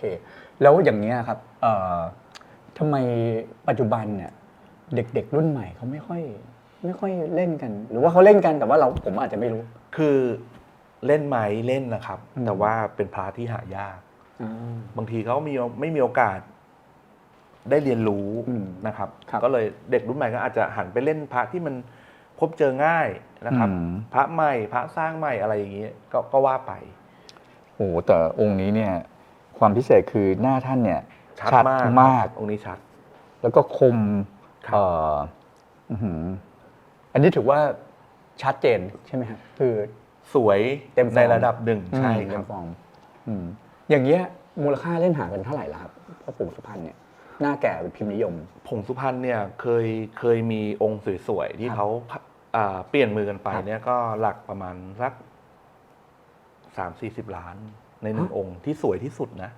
เค แล้วอย่างเนี้ยครับเอ่อทำไมปัจจุบันเนี่ยเด็กๆรุ่นใหม่เขาไม่ค่อย ไม่ค่อยเล่นกัน หรือว่าเขาเล่นกันแต่ว่าเราผมอาจจะไม่รู้ คือเล่นไหมเล่นนะครับ อืม แต่ว่าเป็นพระที่หายาก อ่า บางทีเขามีไม่มีโอกาสได้เรียนรู้อืมนะครับ ครับก็เลยเด็กรุ่นใหม่ก็อาจจะหันไปเล่นพระที่มันพบเจอง่ายนะครับ อืม พระใหม่พระสร้างใหม่อะไรอย่างนี้ก็ก็ว่าไป โอ้โหแต่องค์นี้เนี่ย ความพิเศษคือหน้าท่านเนี่ยชัดมากมาก องค์นี้ชัด แล้วก็คมครับเอ่ออื้อหืออันนี้ถือว่าชัดเจนใช่ไหมครับคือสวยเต็มฟอร์มในระดับหนึ่งใช่อืมคเต็รับมฟอร์มอืมอย่างเงี้ยมูลค่าเล่นหากันเท่าไหร่ละครับพ่อปู่สุพรรณเนี่ยหน้าแก่เป็นพิมพ์นิยม ผงสุพรรณเนี่ยเคยเคยมีองค์สวยๆที่ครับเขาอ่าเปลี่ยนมือกันไปครับเนี่ยก็หลักประมาณสักสามสี่สิบล้าน ในหนึ่งฮะองค์ที่สวยที่สุดนะ